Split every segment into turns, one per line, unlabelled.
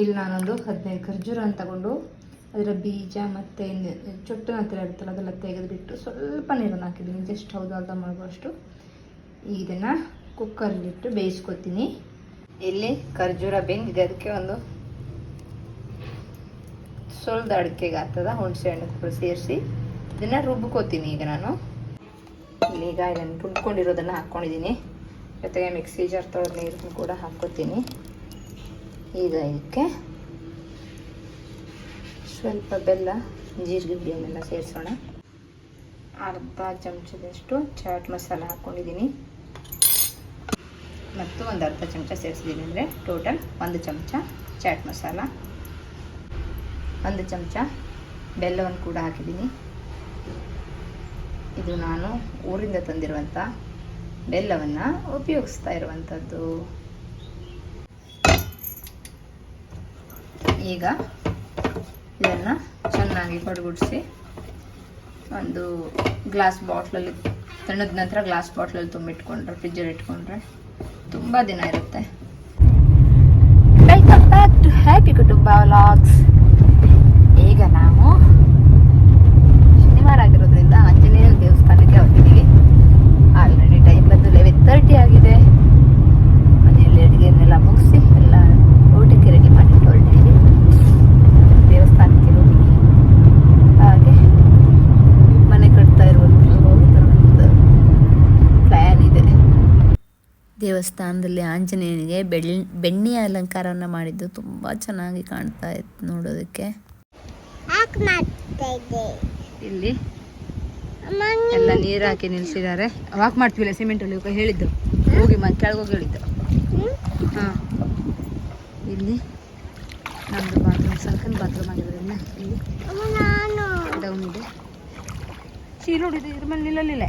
ಇಲ್ಲಿ ನಾನೊಂದು ಹದಿನೈದು ಖರ್ಜೂರನ ತಗೊಂಡು ಅದರ ಬೀಜ ಮತ್ತು ಚೊಟ್ಟು ಹತ್ರ ಇರುತ್ತಲ್ಲ ಅದೆಲ್ಲ ತೆಗೆದುಬಿಟ್ಟು ಸ್ವಲ್ಪ ನೀರನ್ನು ಹಾಕಿದ್ದೀನಿ. ಜಸ್ಟ್ ಹೌದು ಅರ್ಧ ಮಾಡುವಷ್ಟು ಇದನ್ನು ಕುಕ್ಕರ್ಲಿಟ್ಟು ಬೇಯಿಸ್ಕೊತೀನಿ. ಇಲ್ಲಿ ಖರ್ಜೂರ ಬೆಂದಿದೆ. ಅದಕ್ಕೆ ಒಂದು ಸ್ವಲ್ಪ ಅಡಿಕೆಗೆ ಆಗ್ತದ. ಹುಣಸೆ ಹಣ್ಣು ಸೇರಿಸಿ ಇದನ್ನು ರುಬ್ಕೋತೀನಿ ಈಗ ನಾನು. ಈಗ ಇದನ್ನು ರುಬ್ಕೊಂಡಿರೋದನ್ನು ಹಾಕ್ಕೊಂಡಿದ್ದೀನಿ. ಜೊತೆಗೆ ಮಿಕ್ಸಿ ಜಾರ್ ತೊಳೆದ ನೀರನ್ನು ಕೂಡ ಹಾಕ್ಕೋತೀನಿ. ಈಗ ಇದಕ್ಕೆ ಸ್ವಲ್ಪ ಬೆಲ್ಲ, ಜೀರಿಗೆ ಬೆಲ್ಲ ಸೇರಿಸೋಣ. ಅರ್ಧ ಚಮಚದಷ್ಟು ಚಾಟ್ ಮಸಾಲ ಹಾಕ್ಕೊಂಡಿದ್ದೀನಿ ಮತ್ತು ಒಂದು ಅರ್ಧ ಚಮಚ ಸೇರಿಸಿದ್ದೀನಿ ಅಂದರೆ ಟೋಟಲ್ ಒಂದು ಚಮಚ ಚಾಟ್ ಮಸಾಲ. ಒಂದು ಚಮಚ ಬೆಲ್ಲವನ್ನು ಕೂಡ ಹಾಕಿದ್ದೀನಿ. ಇದು ನಾನು ಊರಿಂದ ತಂದಿರುವಂಥ ಬೆಲ್ಲವನ್ನು ಉಪಯೋಗಿಸ್ತಾ ಇರುವಂಥದ್ದು. ಈಗ ಇದನ್ನು ಚೆನ್ನಾಗಿ ಕೊಡಗುಡಿಸಿ ಒಂದು ಗ್ಲಾಸ್ ಬಾಟ್ಲಲ್ಲಿ ತಣ್ಣದ ನಂತರ ಗ್ಲಾಸ್ ಬಾಟ್ಲಲ್ಲಿ ತುಂಬಿಟ್ಕೊಂಡ್ರೆ ಫ್ರಿಜ್ಜಲ್ಲಿ ಇಟ್ಕೊಂಡ್ರೆ ತುಂಬ ದಿನ ಇರುತ್ತೆ. ವೆಲ್ಕಮ್ ಬ್ಯಾಕ್ ಟು ಹ್ಯಾಪಿ ಕುಟುಂಬ ವ್ಲಾಗ್ಸ್ ಈಗ ನಾವು ಶನಿವಾರ ಆಗಿರೋದ್ರಿಂದ ಆಂಜನೇಯ ದೇವಸ್ಥಾನಕ್ಕೆ ಹೋಗಿದ್ದೀವಿ ಆಲ್ರೆಡಿ ಟೈಮ್ ಬಂದು ಲೆವೆನ್ ತರ್ಟಿ ಆಗಿದೆ ಮನೆಯಲ್ಲಿ ಅಡುಗೆಯನ್ನೆಲ್ಲ ಮುಗಿಸಿ ಎಲ್ಲ ಊಟಕ್ಕೆ ರೆಡಿ ಮಾಡಿ ಹೊರಟಿದ್ದೀವಿ ದೇವಸ್ಥಾನಕ್ಕೆ ಹೋಗಿ ಹಾಗೆ ಮನೆ ಕಟ್ತಾ ಇರುವಂಥ ಪ್ಲ್ಯಾನ್ ಇದೆ ದೇವಸ್ಥಾನದಲ್ಲಿ ಆಂಜನೇಯನಿಗೆ ಬೆಳ್ ಬೆಣ್ಣೆಯ ಅಲಂಕಾರವನ್ನು ಮಾಡಿದ್ದು ತುಂಬ ಚೆನ್ನಾಗಿ ಕಾಣ್ತಾ ಇತ್ತು ನೋಡೋದಕ್ಕೆ. ಇಲ್ಲಿ. ಎಲ್ಲ ನೀರು ಹಾಕಿ ನಿಲ್ಸಿದ್ದಾರೆ. ವಾಕ್ ಮಾಡ್ತೀವಿಲ್ಲ ಸಿಮೆಂಟಲ್ಲಿ ಹೋಗಿ ಹೇಳಿದ್ದು. ಹೋಗಿ ಮ ಕೆಳಗೋಗಿ ಹೇಳಿದ್ದು. ಹಾಂ. ಇಲ್ಲಿ ನಮ್ಮದು ಬಾತ್ರೂಮ್ ಸಲ್ಕನ್ ಬಾತ್ರೂಮ್ ಆಗಿರೋದ್ರಿಂದ ಇಲ್ಲಿ. ಡೌನ್ ಇದೆ. ಸೀ ನೋಡಿದ್ದು ಇದ್ರ ಮೇಲೆ ನಿಲ್ಲಲಿಲ್ಲ?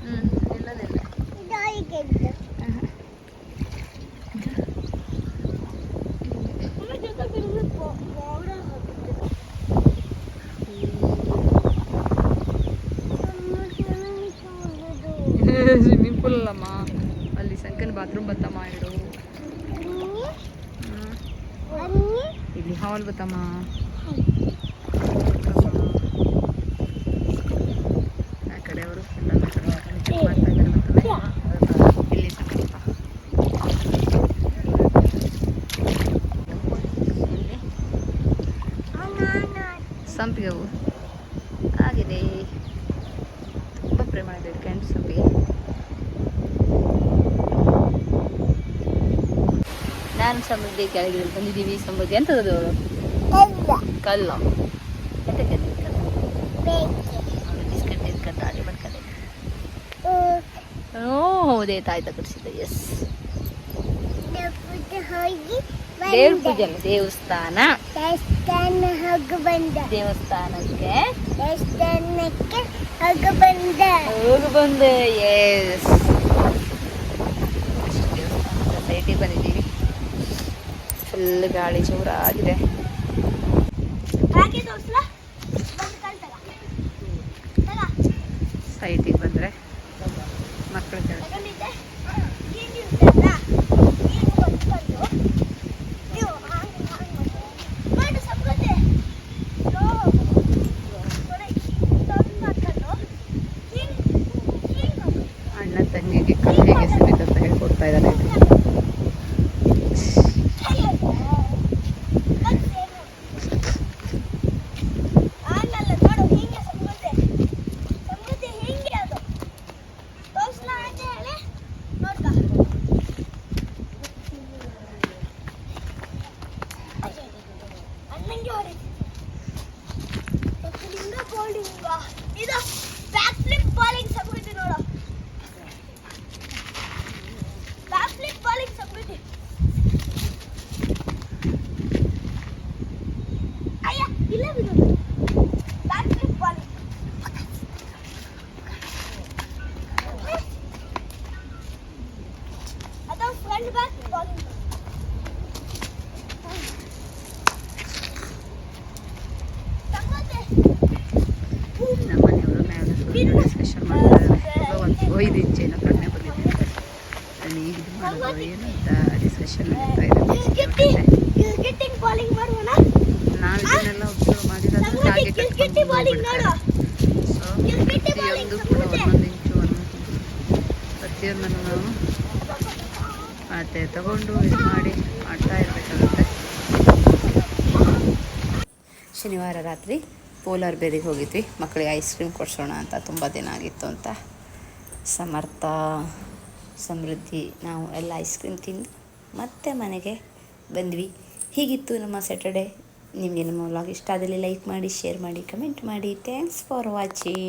ಹ್ಞೂ ನಿಲ್ಲಲಿಲ್ಲ
ಇದು ಹೀಗಿದ್ದು. ಅಮ್ಮ ಜೊತೆ ಬಿಡ್ಬೇಕು. ಮೋಡ ಹೋಗುತ್ತೆ. ಅಮ್ಮ ಚೆನ್ನಾಗಿ ಹೋಗೋದು.
ಸ್ವಿಮ್ಮಿಂಗ್ ಪೂಲ್ ಅಲ್ಲಮ್ಮ. ಅಲ್ಲಿ ಸಂಕನ್ ಬಾತ್ರೂಮ್ ಬತ್ತಮ್ಮ ಎರಡು. ಇಲ್ಲಿ ಹಾಲ್ ಬತ್ತಮ್ಮ. ಆ ಕಡೆ ಅವರು ಮಾಡ್ತಾ ಇಲ್ಲಿ ಸಂಕಲ್ಪ ಇಲ್ಲಿ
ಅಮ್ಮ, ನಾನು.
ಸಂಪಿಗೆ ಹೂವು ಆಗಿದೆ. ತುಂಬ ಪ್ರಮಾಣದಲ್ಲಿ ಗಂಡು ಸಂಪಿಗೆ ನಾನು ಸಮೃದ್ಧಿ ಕೆಳಗೆ ಬಂದಿದ್ದೀವಿ. ಸಮೃದ್ಧಿ ಎಂಥದ್ದು ಕಲ್ಲು.
ಬೇಕೆ.
ಬಿಸ್ಕೆಟ್ ಇಸ್ಕಟ್ ಆಡಿ ಮಾಡ್ಕೊಂಡೆ. ಓ ಹೌದೇ ತಾಯಿ ತಗೊಳಿಸಿದ್ದೆ ಎಸ್ ದೇವ್ರ ಪೂಜೆ ದೇವಸ್ಥಾನ.
ದೇವಸ್ಥಾನ ಹೋಗಿ ಬಂದ.
ದೇವಸ್ಥಾನಕ್ಕೆ?
ದೇವಸ್ಥಾನಕ್ಕೆ ಹೋಗಿ ಬಂದ.
ಹೋಗಿ ಬಂದೆ ಎಸ್ ದೇವಸ್ಥಾನದ ಸೈಟಿಗೆ ಬಂದಿದ್ದೀವಿ. ಫುಲ್ ಗಾಳಿ ಜೋರಾಗಿದೆ
ಹಾಗೆ ದೋಸ್ಲ ಬಂದು ಕಳ್ತಗ ತಗ
ಸೈಟಿಗೆ ಬಂದರೆ ಮಕ್ಕಳು ಕೇಳ್ತಾರೆ
ತಗೊಂಡಿದ್ದೆ ಹೀಗೆ ಉಂಟಲ್ಲ ಹೀಗೆ ಹೊತ್ಕೊಂಡು ನೀವು ಹಾಗೆ ಹಾಗೆ ಮಾಡಿ ಮಾಡು ಸಂಗತಿ ಲೋ ಕೊಡೆ ತಂದು ಹಾಕೊಂಡು ಹಿಂಗೆ ಹಿಂಗೆ
ಅಣ್ಣ ತಂಗಿಗೆ ಕಥೆಗೆ ಸಿಗುತ್ತೆ ಅಂತ ಹೇಳ್ಕೊಡ್ತಾ ಇದ್ದಾರೆ. ನಮ್ಮ ಮನೆಯವರು ಮ್ಯಾಲ ಸ್ಪೆಷಲ್ ಮಾಡ್ತಾರೆ ಒಂದು ಒಯ್ದು ಇಂಚೇನೋ ಕಡಿಮೆ ಬಂದಿದೆ ಅದನ್ನು ಈಗ ಇದು ಮಾಡೋದು ಏನು ಅಂತ ಡಿಸ್ಕಷನ್ ನಡೀತಾ ಇದೆ
ಮಾಡಿರೋದು ಹಾಗೆ
ಸೊ ಪ್ರತಿಯೊಂದು ಕೂಡ ಒಂದೊಂದು ಇಂಚು ಒಂದೊಂದು ಪ್ರತಿಯೊಂದನ್ನು ನಾವು ಮತ್ತೆ ತಗೊಂಡು ಇದು ಮಾಡಿ ಮಾಡ್ತಾ ಇರಬೇಕಾಗುತ್ತೆ ಶನಿವಾರ ರಾತ್ರಿ ಪೋಲಾರ್ ಬೇರಿಗೆ ಹೋಗಿದ್ವಿ. ಮಕ್ಕಳಿಗೆ ಐಸ್ ಕ್ರೀಮ್ ಕೊಡಿಸೋಣ ಅಂತ ತುಂಬ ದಿನ ಆಗಿತ್ತು ಅಂತ. ಸಮರ್ಥ, ಸಮೃದ್ಧಿ, ನಾವು ಎಲ್ಲ ಐಸ್ ಕ್ರೀಮ್ ತಿಂದು ಮತ್ತೆ ಮನೆಗೆ ಬಂದ್ವಿ. ಹೀಗಿತ್ತು ನಮ್ಮ ಸ್ಯಾಟರ್ಡೆ ನಿಮಗೆ ನಮ್ಮ ವ್ಲಾಗ್ ಇಷ್ಟ ಆದಲ್ಲಿ ಲೈಕ್ ಮಾಡಿ ಶೇರ್ ಮಾಡಿ ಕಮೆಂಟ್ ಮಾಡಿ. Thanks for watching